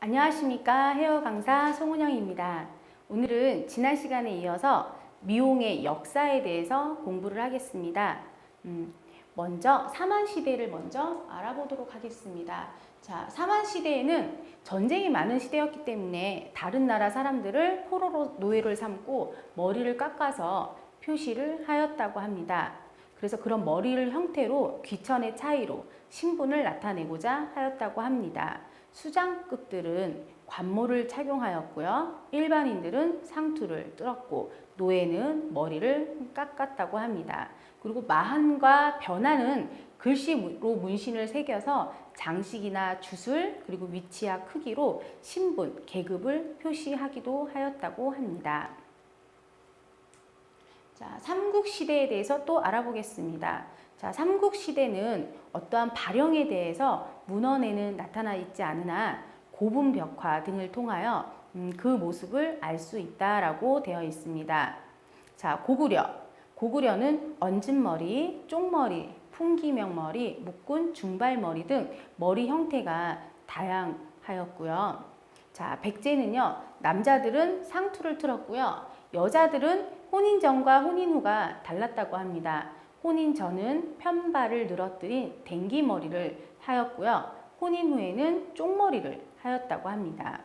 안녕하십니까 헤어 강사 송은영입니다. 오늘은 지난 시간에 이어서 미용의 역사에 대해서 공부를 하겠습니다. 음, 먼저 사만 시대를 먼저 알아보도록 하겠습니다. 자, 사만 시대에는 전쟁이 많은 시대였기 때문에 다른 나라 사람들을 포로로 노예를 삼고 머리를 깎아서 표시를 하였다고 합니다. 그래서 그런 머리를 형태로 귀천의 차이로 신분을 나타내고자 하였다고 합니다. 수장급들은 관모를 착용하였고요. 일반인들은 상투를 뚫었고 노예는 머리를 깎았다고 합니다. 그리고 마한과 변화는 글씨로 문신을 새겨서 장식이나 주술 그리고 위치와 크기로 신분, 계급을 표시하기도 하였다고 합니다. 자, 삼국시대에 대해서 또 알아보겠습니다. 자, 삼국시대는 어떠한 발형에 대해서 문헌에는 나타나 있지 않으나 고분 벽화 등을 통하여 음, 그 모습을 알 수 있다라고 되어 있습니다. 자, 고구려. 고구려는 얹은머리, 쪽머리, 풍기명머리, 묶은 중발머리 등 머리 형태가 다양하였고요. 자, 백제는요, 남자들은 상투를 틀었고요. 여자들은 혼인 전과 혼인 후가 달랐다고 합니다. 혼인 전은 편발을 늘어뜨린 댕기머리를 하였고요. 혼인 후에는 쪽머리를 하였다고 합니다.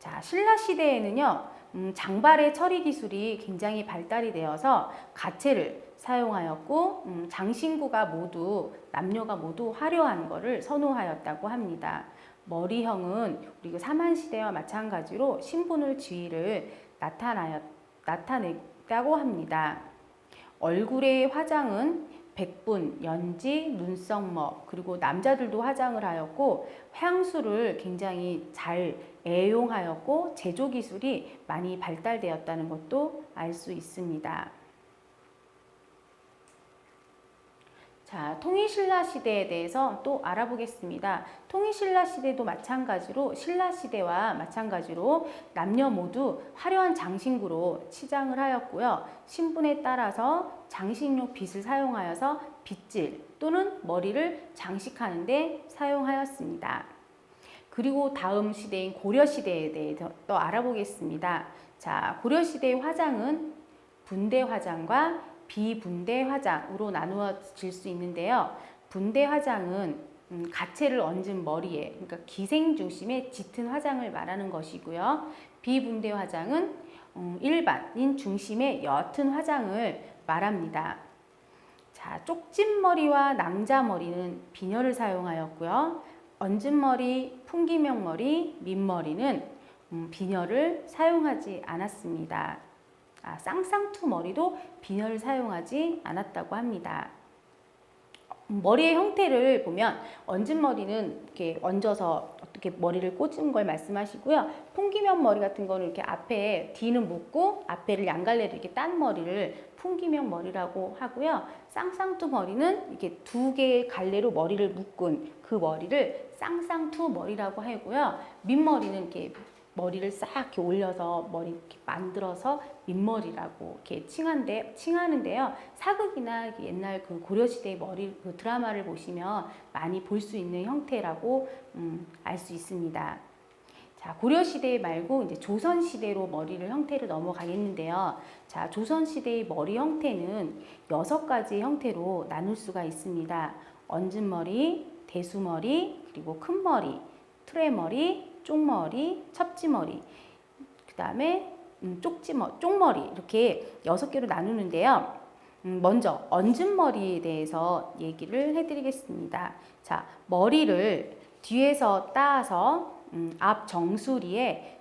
자, 신라 시대에는요, 음, 장발의 처리 기술이 굉장히 발달이 되어서 가채를 사용하였고, 음, 장신구가 모두, 남녀가 모두 화려한 것을 선호하였다고 합니다. 머리형은 우리 사만 시대와 마찬가지로 신분을 지위를 나타나였, 나타냈다고 합니다. 얼굴의 화장은 백분, 연지, 눈썹머, 그리고 남자들도 화장을 하였고 향수를 굉장히 잘 애용하였고 제조 기술이 많이 발달되었다는 것도 알 수 있습니다. 자, 통일신라 시대에 대해서 또 알아보겠습니다. 통일신라 시대도 마찬가지로 신라 시대와 마찬가지로 남녀 모두 화려한 장신구로 치장을 하였고요. 신분에 따라서 장식용 빗을 사용하여서 빗질 또는 머리를 장식하는 데 사용하였습니다. 그리고 다음 시대인 고려 시대에 대해서 또 알아보겠습니다. 자, 고려 시대의 화장은 분대 화장과 비분대 화장으로 나누어질 수 있는데요. 분대 화장은 음, 가채를 얹은 머리에, 그러니까 기생 중심의 짙은 화장을 말하는 것이고요. 비분대 화장은 음, 일반인 중심의 옅은 화장을 말합니다. 자, 쪽집머리와 낭자머리는 비녀를 사용하였고요. 얹은머리, 풍기명머리, 민머리는 음, 비녀를 사용하지 않았습니다. 아, 쌍쌍투 머리도 비녀를 사용하지 않았다고 합니다. 머리의 형태를 보면 얹은 머리는 이렇게 얹어서 어떻게 머리를 꽂은 걸 말씀하시고요. 풍기면 머리 같은 거는 이렇게 앞에 뒤는 묶고 앞에를 양갈래로 이렇게 딴 머리를 풍기면 머리라고 하고요. 쌍쌍투 머리는 이렇게 두 개의 갈래로 머리를 묶은 그 머리를 쌍쌍투 머리라고 하고요. 밑머리는 이렇게 머리를 싹 이렇게 올려서 머리 이렇게 만들어서 민머리라고 이렇게 칭한데 칭하는데요. 사극이나 옛날 그 고려 시대 머리 그 드라마를 보시면 많이 볼 수 있는 형태라고 음, 알 수 있습니다. 자, 고려 시대 말고 이제 조선 시대로 머리를 형태를 넘어가겠는데요. 자, 조선 시대의 머리 형태는 여섯 가지 형태로 나눌 수가 있습니다. 얹은 머리, 대수머리, 그리고 큰 머리, 트레머리, 쪽머리, 첩지머리, 그 다음에 음, 쪽지머, 쪽머리 이렇게 여섯 개로 나누는데요. 음, 먼저 얹은 머리에 대해서 얘기를 해드리겠습니다. 자, 머리를 뒤에서 따서 음, 앞 정수리에 음,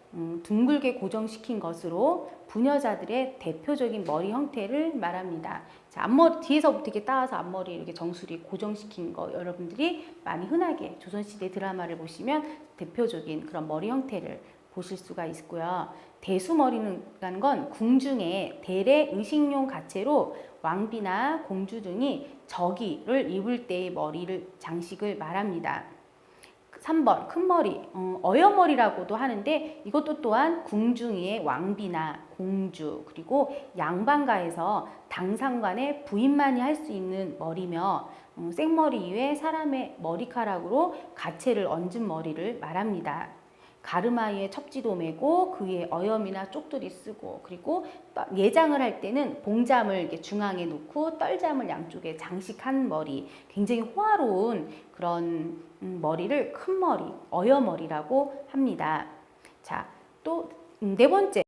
둥글게 고정시킨 것으로 부녀자들의 대표적인 머리 형태를 말합니다. 자, 앞머리 뒤에서부터 이렇게 따서 앞머리 이렇게 정수리 고정시킨 거 여러분들이 많이 흔하게 조선시대 드라마를 보시면 대표적인 그런 머리 형태를 보실 수가 있고요. 대수머리는 건 궁중에 대례 의식용 가채로 왕비나 공주 등이 저기를 입을 때의 머리를 장식을 말합니다. 3번 큰 머리 어, 어여머리라고도 하는데 이것도 또한 궁중의 왕비나 공주 그리고 양반가에서 당상관의 부인만이 할 수 있는 머리며 음, 생머리 이외 사람의 머리카락으로 가채를 얹은 머리를 말합니다. 가르마에 첩지도 매고 그 위에 어염이나 쪽두리 쓰고 그리고 떠- 예장을 할 때는 봉잠을 중앙에 놓고 떨잠을 양쪽에 장식한 머리 굉장히 호화로운 그런 음, 머리를 큰 머리 어여머리라고 합니다. 자, 또 네 번째